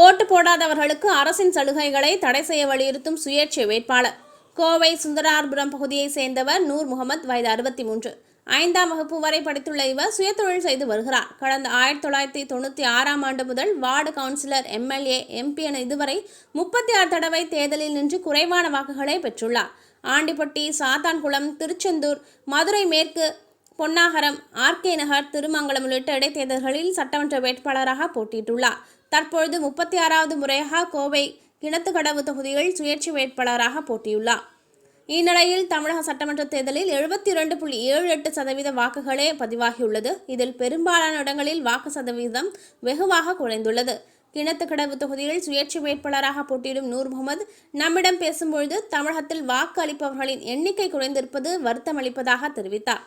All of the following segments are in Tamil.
ஓட்டு போடாதவர்களுக்கு அரசின் சலுகைகளை தடை செய்ய வலியுறுத்தும் சுயேட்சை வேட்பாளர். கோவை சுந்தரார்புரம் பகுதியைச் சேர்ந்தவர் நூர் முகமது வயது அறுபத்தி மூன்று ஐந்தாம் வகுப்பு வரை படித்துள்ள இவர் சுயதொழில் செய்து வருகிறார். கடந்த ஆயிரத்தி தொள்ளாயிரத்தி தொண்ணூற்றி ஆறாம் ஆண்டு முதல் வார்டு கவுன்சிலர் எம்எல்ஏ எம்பி என இதுவரை முப்பத்தி ஆறு தடவை தேர்தலில் நின்று குறைவான வாக்குகளை பெற்றுள்ளார். ஆண்டிப்பட்டி சாத்தான்குளம் திருச்செந்தூர் மதுரை மேற்கு பொன்னாகரம் ஆர்கே நகர் திருமங்கலம் உள்ளிட்ட இடைத்தேர்தல்களில் சட்டமன்ற வேட்பாளராக போட்டியிட்டுள்ளார். தற்பொழுது முப்பத்தி ஆறாவது முறையாக கோவை கிணத்துக்கடவு தொகுதியில் சுயேட்சை வேட்பாளராக போட்டியுள்ளார். இந்நிலையில் தமிழக சட்டமன்ற தேர்தலில் எழுபத்தி இரண்டு புள்ளி ஏழு எட்டு சதவீத வாக்குகளே பதிவாகியுள்ளது. இதில் பெரும்பாலான இடங்களில் வாக்கு சதவீதம் வெகுவாக குறைந்துள்ளது. கிணத்துக்கடவு தொகுதியில் சுயேட்சை வேட்பாளராக போட்டியிடும் நூர் முகமது நம்மிடம் பேசும்பொழுது தமிழகத்தில் வாக்கு அளிப்பவர்களின் எண்ணிக்கை குறைந்திருப்பது வருத்தமளிப்பதாக தெரிவித்தார்.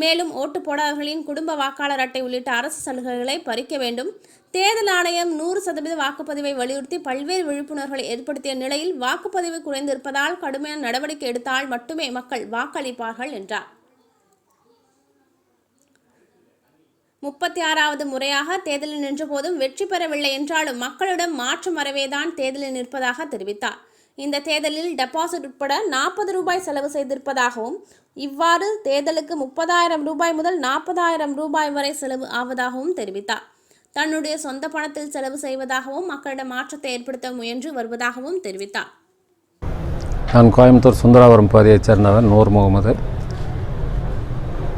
மேலும் ஓட்டு போடாதவர்களின் குடும்ப வாக்காளர் அட்டை உள்ளிட்ட அரசு சலுகைகளை பறிக்க வேண்டும். தேர்தல் ஆணையம் நூறு சதவீத வாக்குப்பதிவை வலியுறுத்தி பல்வேறு விழிப்புணர்வுகளை ஏற்படுத்திய நிலையில் வாக்குப்பதிவு குறைந்திருப்பதால் கடுமையான நடவடிக்கை எடுத்தால் மட்டுமே மக்கள் வாக்களிப்பார்கள் என்றார். முப்பத்தி ஆறாவது முறையாக தேர்தலில் நின்றபோதும் வெற்றி பெறவில்லை என்றாலும் மக்களிடம் மாற்றம் வரவேதான் தேர்தலில் நிற்பதாக தெரிவித்தார். இந்த தேர்தலில் டெபாசிட் உட்பட நாற்பது ரூபாய் செலவு செய்திருப்பதாகவும் இவ்வாறு தேர்தலுக்கு முப்பதாயிரம் ரூபாய் முதல் நாற்பதாயிரம் ரூபாய் வரை செலவு ஆவதாகவும் தெரிவித்தார். தன்னுடைய சொந்த பணத்தில் செலவு செய்வதாகவும் மக்களிடம் மாற்றத்தை ஏற்படுத்த முயன்று வருவதாகவும் தெரிவித்தார். நான் கோயம்புத்தூர் சுந்தராபுரம் பகுதியைச் சேர்ந்தவர் நூர் முகமது.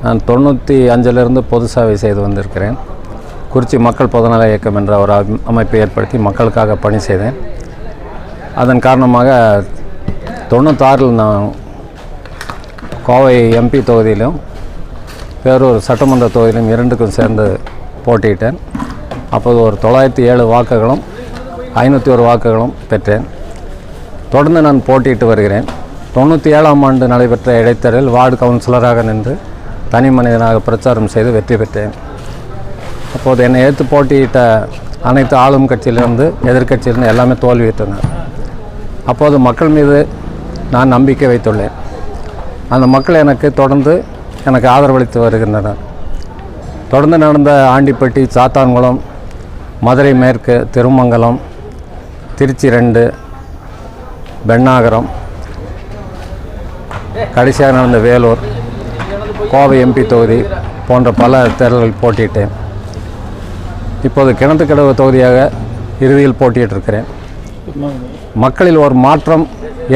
நான் தொண்ணூற்றி அஞ்சிலிருந்து பொது சேவை செய்து வந்திருக்கிறேன். குறிச்சி மக்கள் பொதுநல இயக்கம் என்ற ஒரு அமைப்பை ஏற்படுத்தி மக்களுக்காக பணி செய்தேன். அதன் காரணமாக தொண்ணூத்தாறில் நான் கோவை எம்பி தொகுதியிலும் பேரூர் சட்டமன்ற தொகுதியிலும் இரண்டுக்கும் சேர்ந்து போட்டியிட்டேன். அப்போது ஒரு தொள்ளாயிரத்தி ஏழு வாக்குகளும் ஐநூற்றி ஒரு வாக்குகளும் பெற்றேன். தொடர்ந்து நான் போட்டியிட்டு வருகிறேன். தொண்ணூற்றி ஏழாம் ஆண்டு நடைபெற்ற இடைத்தேர்தலில் வார்டு கவுன்சிலராக நின்று தனி மனிதனாக பிரச்சாரம் செய்து வெற்றி பெற்றேன். அப்போது என்னை ஏற்று போட்டியிட்ட அனைத்து ஆளும் கட்சியிலிருந்து எதிர்க்கட்சியிலிருந்து எல்லாமே தோல்வியிட்டனர் அப்போது மக்கள் மீது நான் நம்பிக்கை வைத்துள்ளேன். அந்த மக்கள் எனக்கு தொடர்ந்து எனக்கு ஆதரவளித்து வருகின்றனர். தொடர்ந்து நடந்த ஆண்டிப்பட்டி சாத்தான்குளம் மதுரை மேற்கு திருமங்கலம் திருச்சி ரெண்டு பெண்ணாகரம் கடைசியாக நடந்த வேலூர் கோவை எம்பி தொகுதி போன்ற பல தேர்தல்கள் போட்டியிட்டேன். இப்போது கிணத்துக்கடவு தொகுதியாக இறுதியில் போட்டியிட்டிருக்கிறேன். மக்களில் ஒரு மாற்றம்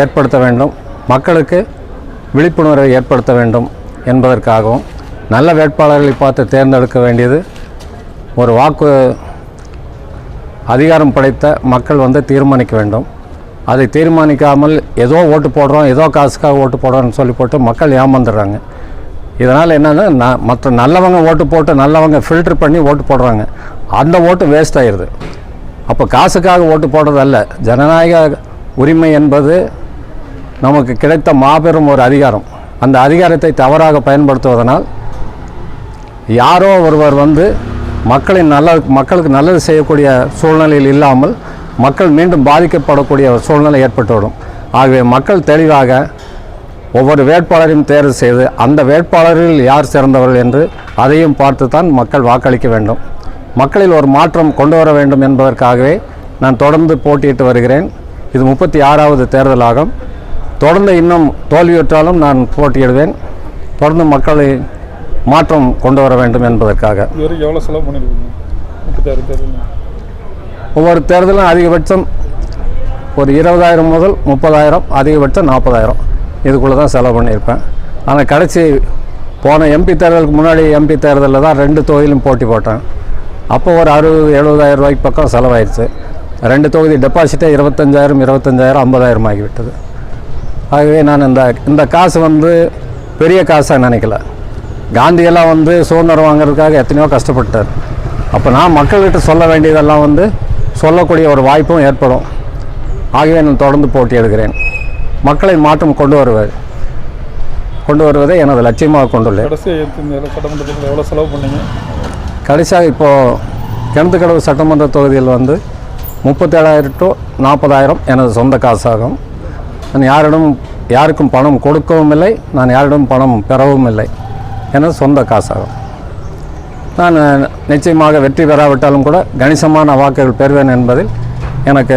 ஏற்படுத்த வேண்டும். மக்களுக்கு விழிப்புணர்வை ஏற்படுத்த வேண்டும் என்பதற்காகவும் நல்ல வேட்பாளர்களை பார்த்து தேர்ந்தெடுக்க வேண்டியது ஒரு வாக்கு அதிகாரம் படைத்த மக்கள் வந்து தீர்மானிக்க வேண்டும். அதை தீர்மானிக்காமல் ஏதோ ஓட்டு போடுறோம் ஏதோ காசுக்காக ஓட்டு போடுறோம்னு சொல்லி போட்டு மக்கள் ஏமாந்துடுறாங்க. இதனால் என்னென்னா நான் மற்ற நல்லவங்க ஓட்டு போட்டு நல்லவங்க ஃபில்டர் பண்ணி ஓட்டு போடுறாங்க. அந்த ஓட்டு வேஸ்ட் ஆயிடுது அப்போ காசுக்காக ஓட்டு போடுறது அல்ல ஜனநாயக உரிமை என்பது நமக்கு கிடைத்த மாபெரும் ஒரு அதிகாரம். அந்த அதிகாரத்தை தவறாக பயன்படுத்துவதனால் யாரோ ஒருவர் வந்து மக்களின் நல்ல மக்களுக்கு நல்லது செய்யக்கூடிய சூழ்நிலையில் இல்லாமல் மக்கள் மீண்டும் பாதிக்கப்படக்கூடிய ஒரு சூழ்நிலை ஏற்பட்டுவிடும் ஆகவே மக்கள் தெளிவாக ஒவ்வொரு வேட்பாளரையும் தேர்வு செய்து அந்த வேட்பாளரில் யார் சிறந்தவர்கள் என்று அதையும் பார்த்து தான் மக்கள் வாக்களிக்க வேண்டும். மக்களில் ஒரு மாற்றம் கொண்டு வர வேண்டும் என்பதற்காகவே நான் தொடர்ந்து போட்டியிட்டு வருகிறேன். இது முப்பத்தி ஆறாவது தேர்தலாகும். தொடர்ந்து இன்னும் தோல்வியுற்றாலும் நான் போட்டியிடுவேன். தொடர்ந்து மக்களை மாற்றம் கொண்டு வர வேண்டும் என்பதற்காக. எவ்வளோ செலவு பண்ணியிருக்கீங்க தேர்தல். ஒவ்வொரு தேர்தலும் அதிகபட்சம் ஒரு இருபதாயிரம் முதல் முப்பதாயிரம் அதிகபட்சம் நாற்பதாயிரம். இதுக்குள்ளே தான் செலவு பண்ணியிருப்பேன். ஆனால் கடைசி போன எம்பி தேர்தலுக்கு முன்னாடி எம்பி தேர்தலில் தான் ரெண்டு தொகுதியிலும் போட்டி போட்டேன். அப்போ ஒரு அறுபது எழுபதாயிரம் ரூபாய்க்கு பக்கம் செலவாயிருச்சு. ரெண்டு தொகுதி டெபாசிட்டே இருபத்தஞ்சாயிரம் இருபத்தஞ்சாயிரம் ஐம்பதாயிரம் ஆகிவிட்டது. ஆகவே நான் இந்த இந்த காசு வந்து பெரிய காசாக நினைக்கல. காந்தியெல்லாம் வந்து சுதந்திரம் வாங்குறதுக்காக எத்தனையோ கஷ்டப்பட்டார். அப்போ நான் மக்கள்கிட்ட சொல்ல வேண்டியதெல்லாம் வந்து சொல்லக்கூடிய ஒரு வாய்ப்பும் ஏற்படும். ஆகவே நான் தொடர்ந்து போட்டி எடுக்கிறேன். மக்களை மாற்றம் கொண்டு வருவது கொண்டு வருவதை எனது லட்சியமாக கொண்டுள்ளேன். எவ்வளோ செலவு பண்ணீங்க? கடைசியாக இப்போது கிணத்துக்கடவு சட்டமன்ற தொகுதியில் வந்து முப்பத்தேழாயிரம் டு நாற்பதாயிரம் எனது சொந்த காசாகும். நான் யாரிடம் யாருக்கும் பணம் கொடுக்கவும் இல்லை நான் யாரிடம் பணம் பெறவும் இல்லை எனது சொந்த காசாகும். நான் நிச்சயமாக வெற்றி பெறாவிட்டாலும் கூட கணிசமான வாக்குகள் பெறுவேன் என்பதில் எனக்கு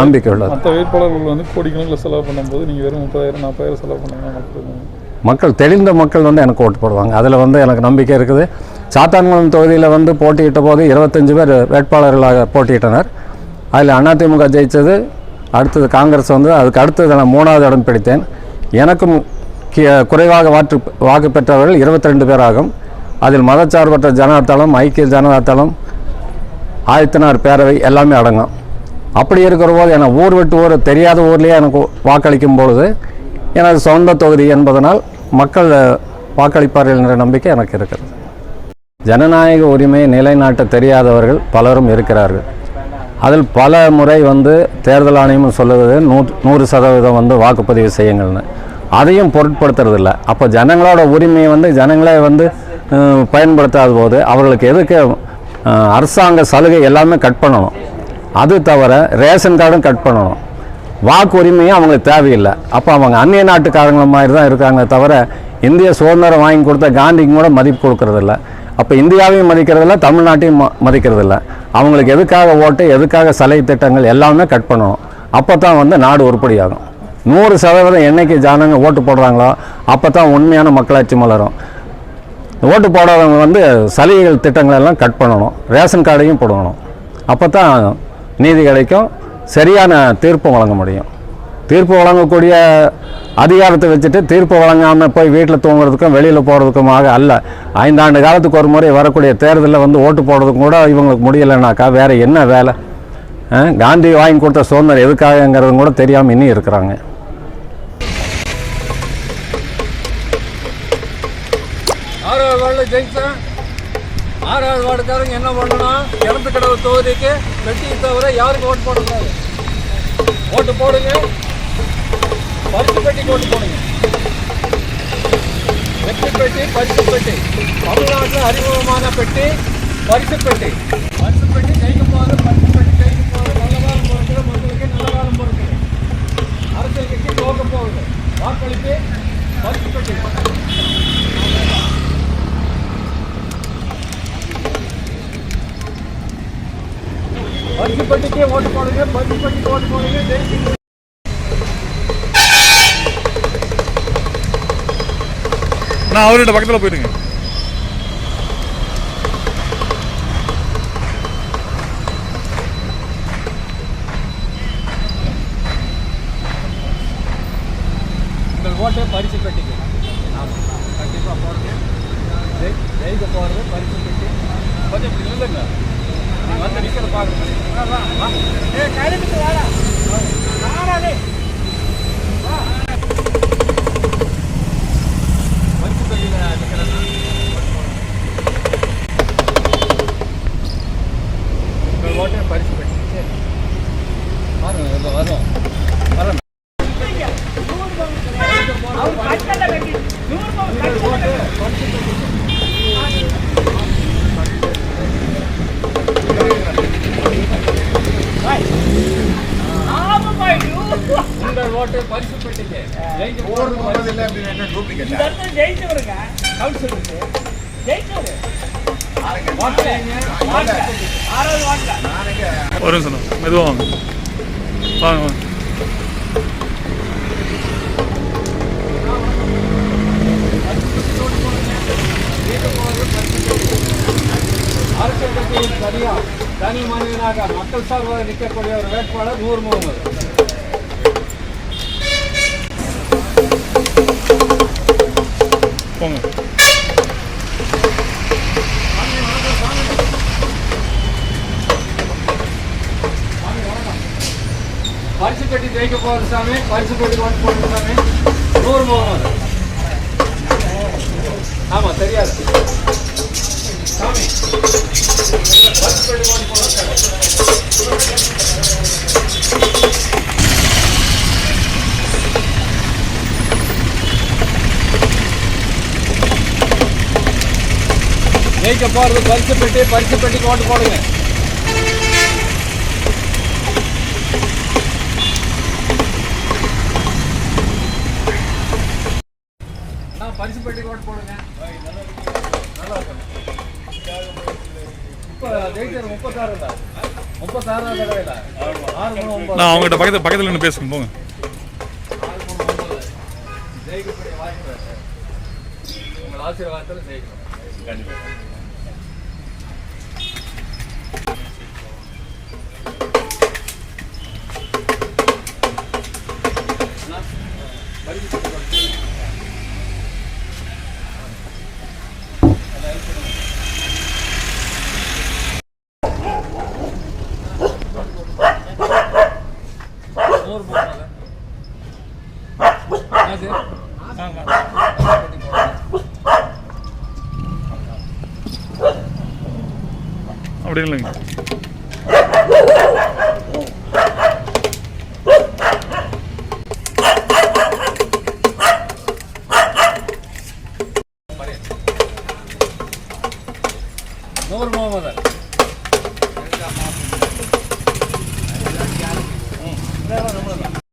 நம்பிக்கை உள்ளது. மற்ற வேட்பாளர்கள் வந்து கோடிக்கணக்கில் செலவு பண்ணும்போது நீங்கள் வெறும் முப்பதாயிரம் நாற்பதாயிரம் செலவு மக்களுக்கு. மக்கள் தெளிந்த மக்கள் வந்து எனக்கு ஓட்டு போடுவாங்க. அதில் வந்து எனக்கு நம்பிக்கை இருக்குது. சாத்தான்குளம் தொகுதியில் வந்து போட்டியிட்ட போது இருபத்தஞ்சு பேர் வேட்பாளர்களாக போட்டியிட்டனர். அதில் அதிமுக ஜெயித்தது அடுத்தது காங்கிரஸ் வந்து அதுக்கு அடுத்தது நான் மூணாவது இடம் பிடித்தேன். எனக்கும் குறைவாக வாற்று வாக்கு பெற்றவர்கள் இருபத்தி ரெண்டு பேர் ஆகும். அதில் மதச்சார்பற்ற ஜனதாதளம் ஐக்கிய ஜனதாதளம் ஆயத்தனார் பேரவை எல்லாமே அடங்கும். அப்படி இருக்கிற போது எனக்கு ஊர் விட்டு ஊர் தெரியாத ஊர்லேயே எனக்கு வாக்களிக்கும் பொழுது எனது சொந்த தொகுதி என்பதனால் மக்கள் வாக்களிப்பார்கள் என்ற நம்பிக்கை எனக்கு இருக்கிறது. ஜனநாயக உரிமையை நிலைநாட்ட தெரியாதவர்கள் பலரும் இருக்கிறார்கள். அதில் பல முறை வந்து தேர்தல் ஆணையம் சொல்லுவது நூ நூறு சதவீதம் வந்து வாக்குப்பதிவு செய்யுங்கள்னு. அதையும் பொருட்படுத்துறதில்ல. அப்போ ஜனங்களோட உரிமையை வந்து ஜனங்களே வந்து பயன்படுத்தாத போது அவர்களுக்கு எதுக்கு அரசாங்க சலுகை எல்லாமே கட் பண்ணணும். அது தவிர ரேஷன் கார்டும் கட் பண்ணணும். வாக்கு உரிமையும் அவங்களுக்கு தேவையில்லை. அப்போ அவங்க அந்நிய நாட்டுக்காரங்கள மாதிரி தான் இருக்காங்க தவிர இந்திய சுதந்திரம் வாங்கி கொடுத்த காந்திக்கு கூட மதிப்பு கொடுக்கறதில்ல. அப்போ இந்தியாவையும் மதிக்கிறதில்ல தமிழ்நாட்டையும் ம- மதிக்கிறதில்ல. அவங்களுக்கு எதுக்காக ஓட்டு எதுக்காக சலுகை திட்டங்கள் எல்லாமே கட் பண்ணணும். அப்போ தான் வந்து நாடு உருப்படியாகும். நூறு சதவீதம் என்னைக்கு ஜனங்க ஓட்டு போடுறாங்களோ அப்போ தான் உண்மையான மக்களாட்சி மலரும். ஓட்டு போடாதவங்க வந்து சலுகைகள் திட்டங்கள் எல்லாம் கட் பண்ணணும். ரேஷன் கார்டையும் போடணும். அப்போ தான் நீதி கிடைக்கும். சரியான தீர்ப்பு வழங்க முடியும். தீர்ப்பு வழங்கக்கூடிய அதிகாரத்தை வச்சுட்டு தீர்ப்பு வழங்காமல் போய் வீட்டில் தூங்குறதுக்கும் வெளியில் போகிறதுக்குமாக அல்ல. ஐந்தாண்டு காலத்துக்கு ஒரு முறை வரக்கூடிய தேர்தலில் வந்து ஓட்டு போடுறதுக்கும் கூட இவங்களுக்கு முடியலைனாக்கா வேறு என்ன வேலை? காந்தி வாங்கி கொடுத்த சுதந்திரம் எதுக்காகங்கிறதும் கூட தெரியாமல் இன்னும் இருக்கிறாங்க. ஆறாவது வார்டில் ஜெயிச்சேன். ஆறாவது வார்டுக்காரங்க என்ன பண்ணணும் இறந்து தொகுதிக்கு வெட்டியை தவிர யாருக்கு ஓட்டு போடக்கூடாது ஓட்டு போடுங்க. பரிசு பெட்டி கொண்டு போனீங்க வெற்றி பெட்டி பரிசு பெட்டி தமிழ்நாட்டில் அறிமுகமான பெட்டி பரிசு பெட்டி பரிசு பெட்டி கைக்கு போது பரிசு பெட்டி கைக்கு போது நல்ல காலம் பிறக்குது மக்களுக்கு நல்ல காலம் பிறக்குது அரசியல் கட்சி தோக்க போகுது. வாக்களித்து பரிசு பெட்டி பரிசு பெட்டிக்கே ஓட்டு போடுங்க பரிசு பெட்டிக்கு ஓட்டு போடுங்க ஜெயிச்சு நான் அவர்கிட்ட பக்கத்தில் போயிடுங்க. உங்கள் ஓட்டு பரிசு பெட்டிக்கு. ஆமாம் கண்டிப்பாக போடுங்க ஜெய் ஜெயிக்க போகிறது பரிசு பெட்டி. கொஞ்சம் இப்படி இல்லைங்க நீங்கள் வந்து நிற்கிற முடியும் ஏ கழுத்துக்கு வாடா. வாடாடே பரிசு பெட்டியில் நிற்கிறேன் உங்கள் ஓட்டு பரிசு பெட்டி சரி பாருங்க இதில் வரும் வரும் உங்கள் ஓட்டு பரிசு பெட்டிக்கு ஜெயிக்க போகிறது பரிசு பெட்டி. ஓட்டு வைங்க. ஒரு நிமிஷம் மெதுவாக வாங்க வாங்க வாங்க அரசியல் கட்சியில் சரியா தனி மனிதனாக மக்கள் சார்பாக நிற்கக்கூடிய ஒரு வேட்பாளர் நூர் முகமது போங்க பரிசு பெட்டி ஜெயிக்க போகிற சாமி பரிசு பெட்டி ஓட்டு போடுற சாமி நூறு முகமது ஆமா ஓட்டு போடுற சாமி. ஜெயிக்க பரிசு பெட்டி பரிசு பெட்டிக்கு ஓட்டு போடுங்க ஆ, பரிசு பெட்டிக்கு ஓட்டு போடுங்க நல்லா இருக்கும் இப்போ ஜெயிச்சது முப்பத்தாறு தான் முப்பத்தாறாம் தடவை இல்லை ஆறு மூணு ஒன்பது நான் அவங்ககிட்ட பக்கத்து பக்கத்தில் நின்று பேசுங்க போங்க. ஜெயிக்கக்கூடிய வாய்ப்பு. உங்கள் ஆசீர்வாதத்தில் ஜெயிக்கணும். கண்டிப்பாக அப்படி இல்லைங்க